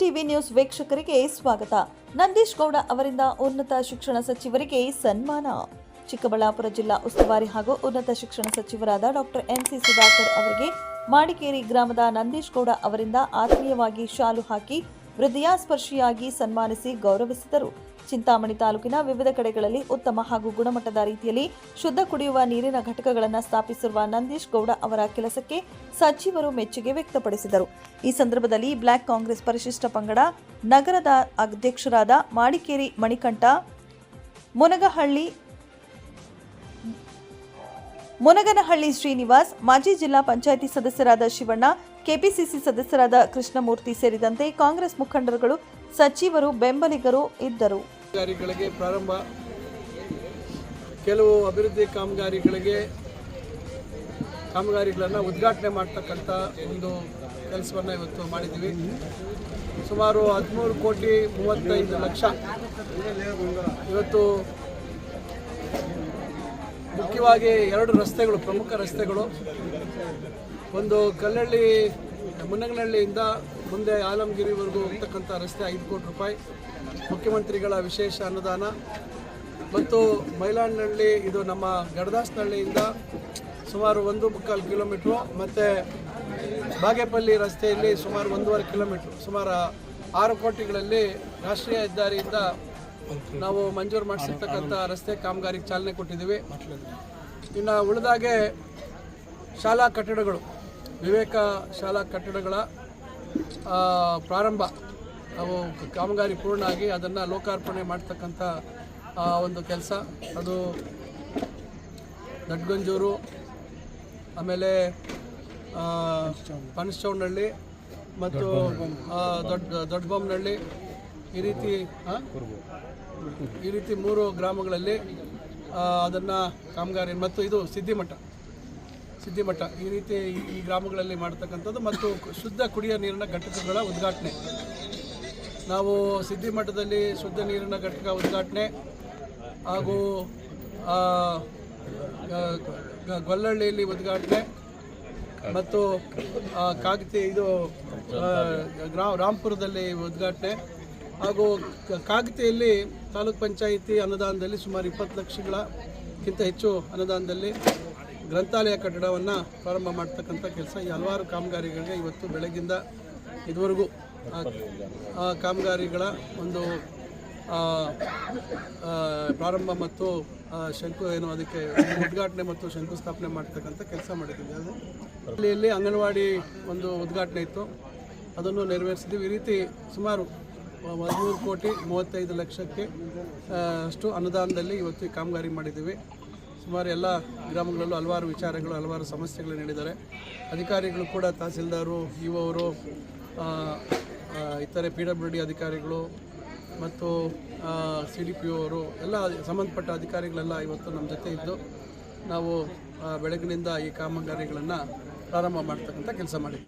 TV news ವೀಕ್ಷಕರಿಗೆ ಸ್ವಾಗತ. ನಂದೀಶ್ ಗೌಡ ಅವರಿಂದ ಉನ್ನತ ಶಿಕ್ಷಣ ಸಚಿವರಿಗೆ ಸನ್ಮಾನ. ಚಿಕ್ಕಬಳ್ಳಾಪುರ ಜಿಲ್ಲಾ ಉಸ್ತುವಾರಿ ಹಾಗೂ ಉನ್ನತ ಶಿಕ್ಷಣ ಸಚಿವರಾದ ಡಾಕ್ಟರ್ ಎನ್ಸಿ ಸುಧಾಕರ್ ಅವರಿಗೆ ಮಾಡಿಕೇರಿ ಗ್ರಾಮದ ನಂದೀಶ್ ಗೌಡ ಅವರಿಂದ ಆತ್ಮೀಯವಾಗಿ ಶಾಲು ಹಾಕಿ ಹೃದಯಾಸ್ಪರ್ಶಿಯಾಗಿ ಸನ್ಮಾನಿಸಿ ಗೌರವಿಸಿದರು. ಚಿಂತಾಮಣಿ ತಾಲೂಕಿನ ವಿವಿಧ ಕಡೆಗಳಲ್ಲಿ ಉತ್ತಮ ಹಾಗೂ ಗುಣಮಟ್ಟದ ರೀತಿಯಲ್ಲಿ ಶುದ್ಧ ಕುಡಿಯುವ ನೀರಿನ ಘಟಕಗಳನ್ನು ಸ್ಥಾಪಿಸಿರುವ ನಂದೀಶ್ ಗೌಡ ಅವರ ಕೆಲಸಕ್ಕೆ ಸಚಿವರು ಮೆಚ್ಚುಗೆ ವ್ಯಕ್ತಪಡಿಸಿದರು. ಈ ಸಂದರ್ಭದಲ್ಲಿ ಬ್ಲಾಕ್ ಕಾಂಗ್ರೆಸ್ ಪರಿಶಿಷ್ಟ ಪಂಗಡ ನಗರದ ಅಧ್ಯಕ್ಷರಾದ ಮಾಡಿಕೇರಿ ಮಣಿಕಂಠ, ಮುನಗಹಳ್ಳಿ ಮುನಗನಹಳ್ಳಿ ಶ್ರೀನಿವಾಸ್, ಮಾಜಿ ಜಿಲ್ಲಾ ಪಂಚಾಯಿತಿ ಸದಸ್ಯರಾದ ಶಿವಣ್ಣ, ಕೆಪಿಸಿಸಿ ಸದಸ್ಯರಾದ ಕೃಷ್ಣಮೂರ್ತಿ ಸೇರಿದಂತೆ ಕಾಂಗ್ರೆಸ್ ಮುಖಂಡರುಗಳು, ಸಚಿವರು, ಬೆಂಬಲಿಗರು ಇದ್ದರು. ಪ್ರಾರಂಭ. ಕೆಲವು ಅಭಿವೃದ್ಧಿ ಕಾಮಗಾರಿಗಳಿಗೆ ಕಾಮಗಾರಿಗಳನ್ನು ಉದ್ಘಾಟನೆ ಮಾಡ್ತಕ್ಕಂಥ ಒಂದು ಕೆಲಸವನ್ನು ಇವತ್ತು ಮಾಡಿದ್ದೀವಿ. ಸುಮಾರು ಹದಿಮೂರು ಕೋಟಿ ಮೂವತ್ತೈದು ಲಕ್ಷ ಇವತ್ತು ಮುಖ್ಯವಾಗಿ ಎರಡು ರಸ್ತೆಗಳು, ಪ್ರಮುಖ ರಸ್ತೆಗಳು. ಒಂದು ಕಲ್ಲಳ್ಳಿ, ಮುನ್ನಗನಹಳ್ಳಿಯಿಂದ ಮುಂದೆ ಆಲಮಗಿರಿವರೆಗೂ ಇರ್ತಕ್ಕಂಥ ರಸ್ತೆ ಐದು ಕೋಟಿ ರೂಪಾಯಿ. ಮುಖ್ಯಮಂತ್ರಿಗಳ ವಿಶೇಷ ಅನುದಾನ. ಮತ್ತು ಮೈಲಾಡ್ನಹಳ್ಳಿ, ಇದು ನಮ್ಮ ಗಡದಾಸ್ನಹಳ್ಳಿಯಿಂದ ಸುಮಾರು ಒಂದು ಮುಕ್ಕಾಲು ಕಿಲೋಮೀಟ್ರು. ಮತ್ತು ಬಾಗೇಪಲ್ಲಿ ರಸ್ತೆಯಲ್ಲಿ ಸುಮಾರು ಒಂದೂವರೆ ಕಿಲೋಮೀಟ್ರು. ಸುಮಾರು ಆರು ಕೋಟಿಗಳಲ್ಲಿ ರಾಷ್ಟ್ರೀಯ ಹೆದ್ದಾರಿಯಿಂದ ನಾವು ಮಂಜೂರು ಮಾಡಿಸಿರ್ತಕ್ಕಂಥ ರಸ್ತೆ ಕಾಮಗಾರಿಗೆ ಚಾಲನೆ ಕೊಟ್ಟಿದ್ದೀವಿ. ಇನ್ನು ಉಳಿದಾಗೆ ಶಾಲಾ ಕಟ್ಟಡಗಳು. ವಿವೇಕ ಶಾಲಾ ಕಟ್ಟಡಗಳ ಪ್ರಾರಂಭ. ಅವು ಕಾಮಗಾರಿ ಪೂರ್ಣ ಆಗಿ ಅದನ್ನು ಲೋಕಾರ್ಪಣೆ ಮಾಡ್ತಕ್ಕಂಥ ಒಂದು ಕೆಲಸ. ಅದು ದಡ್ಗಂಜೂರು ಆಮೇಲೆ ಆ, ಪನಸಚೌಡನಹಳ್ಳಿ ಮತ್ತು ದೊಡ್ಡ ದೊಡ್ಡಬೊಮ್ಮನಹಳ್ಳಿ ಈ ರೀತಿ? ಈ ರೀತಿ ಮೂರು ಗ್ರಾಮಗಳಲ್ಲಿ ಅದನ್ನು ಕಾಮಗಾರಿ ಮತ್ತು ಇದು ಸಿದ್ಧಿಮಠ ಸಿದ್ಧಿಮಠ ಈ ರೀತಿ ಈ- ಗ್ರಾಮಗಳಲ್ಲಿ ಮಾಡ್ತಕ್ಕಂಥದ್ದು ಮತ್ತು ಶುದ್ಧ ಕುಡಿಯುವ ನೀರಿನ ಘಟಕಗಳ ಉದ್ಘಾಟನೆ. ನಾವು ಸಿದ್ಧಿಮಠದಲ್ಲಿ ಶುದ್ಧ ನೀರಿನ ಘಟಕ ಉದ್ಘಾಟನೆ ಹಾಗೂ ಗೊಲ್ಲಹಳ್ಳಿಯಲ್ಲಿ ಉದ್ಘಾಟನೆ ಮತ್ತು ಕಾಗತಿ ಇದು ರಾಂಪುರದಲ್ಲಿ ಉದ್ಘಾಟನೆ. ಹಾಗೂ ಕಾಗಿತೆಯಲ್ಲಿ ತಾಲೂಕ್ ಪಂಚಾಯಿತಿ ಅನುದಾನದಲ್ಲಿ ಸುಮಾರು ಇಪ್ಪತ್ತು ಲಕ್ಷಗಳಕ್ಕಿಂತ ಹೆಚ್ಚು ಅನುದಾನದಲ್ಲಿ ಗ್ರಂಥಾಲಯ ಕಟ್ಟಡವನ್ನು ಪ್ರಾರಂಭ ಮಾಡ್ತಕ್ಕಂಥ ಕೆಲಸ. ಈ ಹಲವಾರು ಕಾಮಗಾರಿಗಳಿಗೆ ಇವತ್ತು ಬೆಳಗಿಂದ ಇದುವರೆಗೂ ಆ- ಕಾಮಗಾರಿಗಳ ಒಂದು ಪ್ರಾರಂಭ ಮತ್ತು ಶಂಕು ಏನು ಅದಕ್ಕೆ ಉದ್ಘಾಟನೆ ಮತ್ತು ಶಂಕುಸ್ಥಾಪನೆ ಮಾಡ್ತಕ್ಕಂಥ ಕೆಲಸ ಮಾಡಿದ್ದೀವಿ. ಅದು ಹಳ್ಳಿಯಲ್ಲಿ ಅಂಗನವಾಡಿ ಒಂದು ಉದ್ಘಾಟನೆ ಇತ್ತು. ಅದನ್ನು ನೆರವೇರಿಸಿದ್ದೀವಿ. ಈ ರೀತಿ ಸುಮಾರು ಹದಿಮೂರು ಕೋಟಿ ಮೂವತ್ತೈದು ಲಕ್ಷಕ್ಕೆ ಅಷ್ಟು ಅನುದಾನದಲ್ಲಿ ಇವತ್ತು ಕಾಮಗಾರಿ ಮಾಡಿದ್ದೀವಿ. ಸುಮಾರು ಎಲ್ಲ ಗ್ರಾಮಗಳಲ್ಲೂ ಹಲವಾರು ವಿಚಾರಗಳು, ಹಲವಾರು ಸಮಸ್ಯೆಗಳು ನೀಡಿದ್ದಾರೆ. ಅಧಿಕಾರಿಗಳು ಕೂಡ, ತಹಸೀಲ್ದಾರು ಇವರು ಅವರು ಇತರೆ ಪಿ ಡಬ್ಲ್ಯೂ ಡಿ ಅಧಿಕಾರಿಗಳು ಮತ್ತು ಸಿ ಡಿ ಪಿ ಅವರು, ಎಲ್ಲ ಸಂಬಂಧಪಟ್ಟ ಅಧಿಕಾರಿಗಳೆಲ್ಲ ಇವತ್ತು ನಮ್ಮ ಜೊತೆ ಇದ್ದು ನಾವು ಬೆಳಗಿನಿಂದ ಈ ಕಾಮಗಾರಿಗಳನ್ನು ಪ್ರಾರಂಭ ಮಾಡ್ತಕ್ಕಂಥ ಕೆಲಸ ಮಾಡಿದ್ವಿ